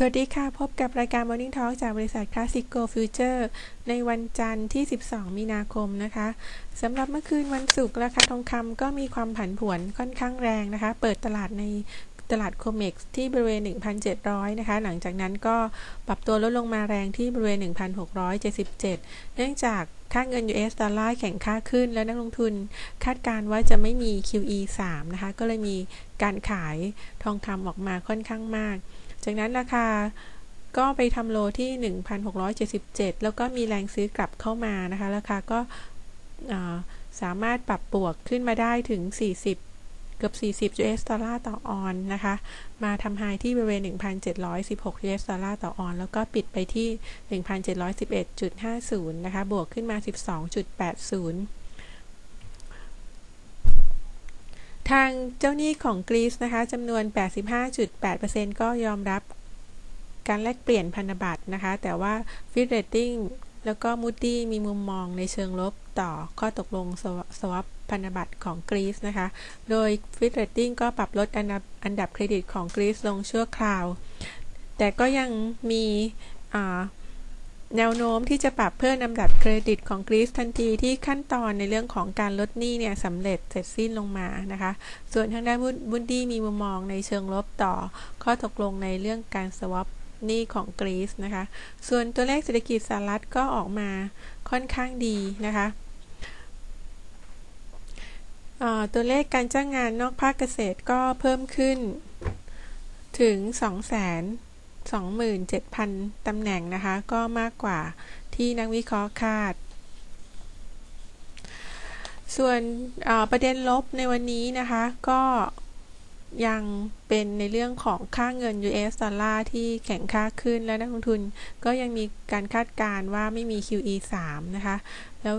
สวัสดีค่ะ พบกับรายการ Morning Talk จากบริษัท Classico Future ในวันจันทร์ที่ 12 มีนาคมนะคะสำหรับเมื่อคืนวันศุกร์ราคาทองคำก็มีความผันผวนค่อนข้างแรงนะคะ เปิดตลาดในตลาดโคเม็กซ์ที่บริเวณ 1,700 นะคะ หลังจากนั้นก็ปรับตัวลดลงมาแรงที่บริเวณ 1,677 เนื่องจากค่าเงิน US ดอลลาร์แข็งค่าขึ้น และนักลงทุนคาดการว่าจะไม่มี QE 3 นะคะ ก็เลยมีการขายทองคำออกมาค่อนข้างมาก จากนั้นราคาก็ไปทำโลที่ 1,677 แล้วก็มีแรงซื้อกลับเข้ามานะคะ ราคาก็สามารถปรับบวกขึ้นมาได้ถึง 40เกือบ 40 US ดอลลาร์ต่อออนนะคะ มาทำไฮที่บริเวณ 1,716 US ดอลลาร์ต่อออน แล้วก็ปิดไปที่ 1,711.50 นะคะ บวกขึ้นมา 12.80 ทางเจ้าหนี้ของกรีซนะคะจำนวน 85.8%ก็ยอมรับการแลกเปลี่ยนพันธบัตรนะคะ แต่ว่าฟิตเรตติ้งแล้วก็มูดี้มีมุมมองในเชิงลบต่อข้อตกลงสวอปพันธบัตรของกรีซนะคะ โดยฟิตเรตติ้งก็ปรับลดอันดับอันดับเครดิตของกรีซลงชั่วคราว แต่ก็ยังมี แนวโน้มที่จะปรับเพิ่มลำดับเครดิตของกรีซทันทีที่ขั้นตอนในเรื่องของการลดหนี้เนี่ยสำเร็จเสร็จสิ้นลงมานะคะ ส่วนทางด้านบุนดี้มีมุมมองในเชิงลบต่อ ข้อตกลงในเรื่องการสวอปหนี้ของกรีซนะคะ ส่วนตัวเลขเศรษฐกิจสหรัฐก็ออกมาค่อนข้างดีนะคะตัวเลขการจ้างงานนอกภาคเกษตรก็เพิ่มขึ้นถึง 2 0 0 0 0 27,000 ตำแหน่งนะคะ ก็มากกว่าที่นักวิเคราะห์คาด ส่วนประเด็นลบในวันนี้นะคะ ก็ยังเป็นในเรื่องของค่าเงิน US ดอลลาร์ที่แข็งค่าขึ้นและนักลงทุนก็ยังมีการคาดการณ์ว่าไม่มี QE 3 นะคะ แล้ว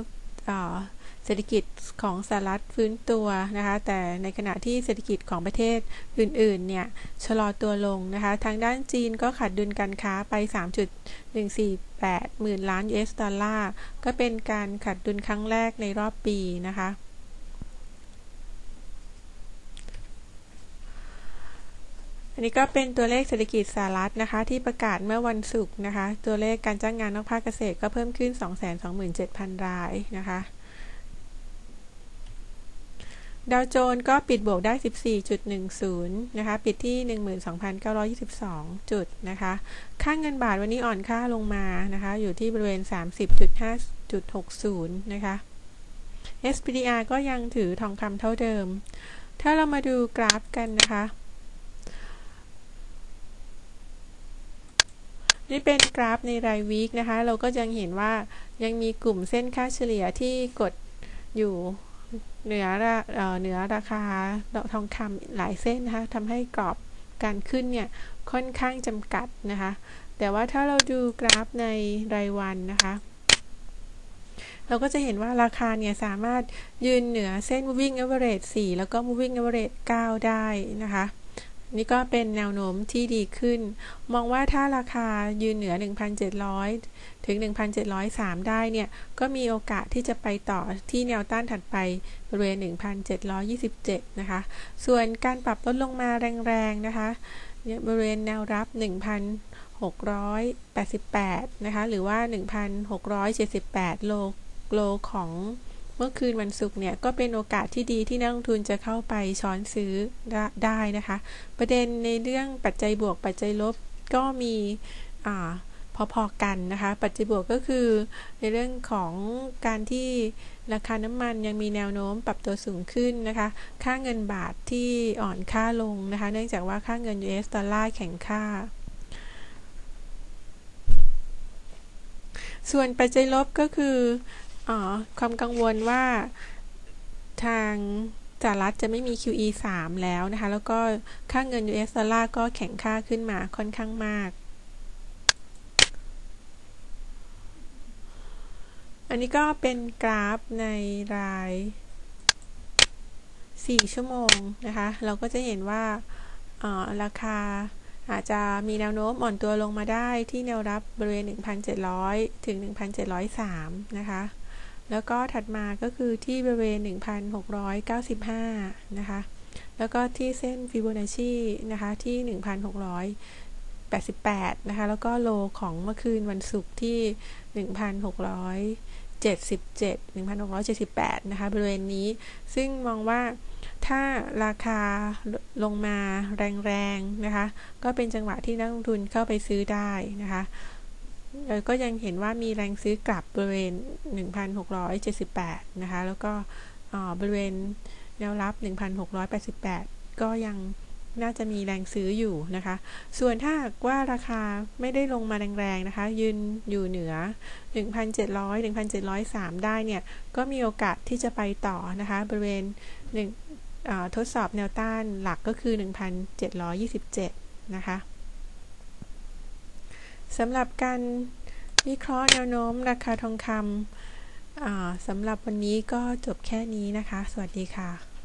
ศรษฐกิจของสหรัฐฟื้นตัวนะคะ แต่ในขณะที่เศรษฐกิจของประเทศอื่นๆ เนี่ย ชะลอตัวลงนะคะ ทางด้านจีนก็ขาดดุลการค้าไป 3.148 หมื่นล้าน US ดอลลาร์ ก็เป็นการขาดดุลครั้งแรกในรอบปีนะคะอันนี้ก็เป็นตัวเลขเศรษฐกิจสหรัฐนะคะ ที่ประกาศเมื่อวันศุกร์นะคะ ตัวเลขการจ้างงานนอกภาคเกษตรก็เพิ่มขึ้น 227,000 รายนะคะ ดาวโจนส์ก็ปิดบวกได้ 14.10 นะคะ ปิดที่ 12,922 จุดนะคะ ค่างเงินบาทวันนี้อ่อนค่าลงมานะคะ อยู่ที่บริเวณ 30.5.60 นะคะ SPDR ก็ยังถือทองคำเท่าเดิม ถ้าเรามาดูกราฟกันนะคะ นี่เป็นกราฟในรายวีคนะคะ เราก็ยังเห็นว่ายังมีกลุ่มเส้นค่าเฉลี่ยที่กดอยู่ เหนือเหนือราคาทองคำหลายเส้นนะคะทำให้กรอบการขึ้นเนี่ยค่อนข้างจำกัดนะคะ แต่ว่าถ้าเราดูกราฟในรายวันนะคะ เราก็จะเห็นว่าราคาเนี่ยสามารถยืนเหนือเส้น moving average 4 แล้วก็ moving average 9 ได้นะคะ นี่ก็เป็นแนวโน้มที่ดีขึ้น มองว่าถ้าราคายืนเหนือ 1,700 ถึง 1,703 ได้เนี่ย ก็มีโอกาสที่จะไปต่อที่แนวต้านถัดไปบริเวณ 1,727 นะคะ ส่วนการปรับลดลงมาแรงๆ นะคะบริเวณแนวรับ 1,688 นะคะ หรือว่า 1,678 โลโลของ เมื่อคืนวันศุกร์เนี่ยก็เป็นโอกาสที่ดีที่นักลงทุนจะเข้าไปช้อนซื้อได้นะคะ ประเด็นในเรื่องปัจจัยบวกปัจจัยลบก็มีอ่าพอๆกันนะคะ ปัจจัยบวกก็คือในเรื่องของการที่ราคาน้ำมันยังมีแนวโน้มปรับตัวสูงขึ้นนะคะ ค่าเงินบาทที่อ่อนค่าลงนะคะ เนื่องจากว่าค่าเงิน US ดอลลาร์แข็งค่า ส่วนปัจจัยลบก็คือ ความกังวลว่าทางสหรัฐจะไม่มี QE 3 แล้วนะคะ แล้วก็ค่าเงิน US ดอลลาร์ก็แข็งค่าขึ้นมาค่อนข้างมาก อันนี้ก็เป็นกราฟในราย 4 ชั่วโมงนะคะ เราก็จะเห็นว่าราคาอาจจะมีแนวโน้มอ่อนตัวลงมาได้ที่แนวรับบริเวณ 1,700 ถึง 1,703 นะคะ แล้วก็ถัดมาก็คือที่บริเวณ 1,695 นะคะ แล้วก็ที่เส้นฟิโบนัชชีนะคะที่ 1,688 นะคะ แล้วก็โลของเมื่อคืนวันศุกร์ที่ 1,677 1,678 นะคะ บริเวณนี้ ซึ่งมองว่าถ้าราคาลงมาแรงๆ นะคะ ก็เป็นจังหวะที่นักลงทุนเข้าไปซื้อได้นะคะ ก็ยังเห็นว่ามีแรงซื้อกลับบริเวณ 1,678 นะคะ แล้วก็บริเวณแนวรับ 1,688 ก็ยังน่าจะมีแรงซื้ออยู่นะคะ ส่วนถ้าว่าราคาไม่ได้ลงมาแรงๆนะคะ ยืนอยู่เหนือ 1,700 1,703 ได้เนี่ย ก็มีโอกาสที่จะไปต่อนะคะ บริเวณ1ทดสอบแนวต้านหลักก็คือ 1,727 นะคะ สำหรับการวิเคราะห์แนวโน้มราคาทองคำสำหรับวันนี้ก็จบแค่นี้นะคะ สวัสดีค่ะ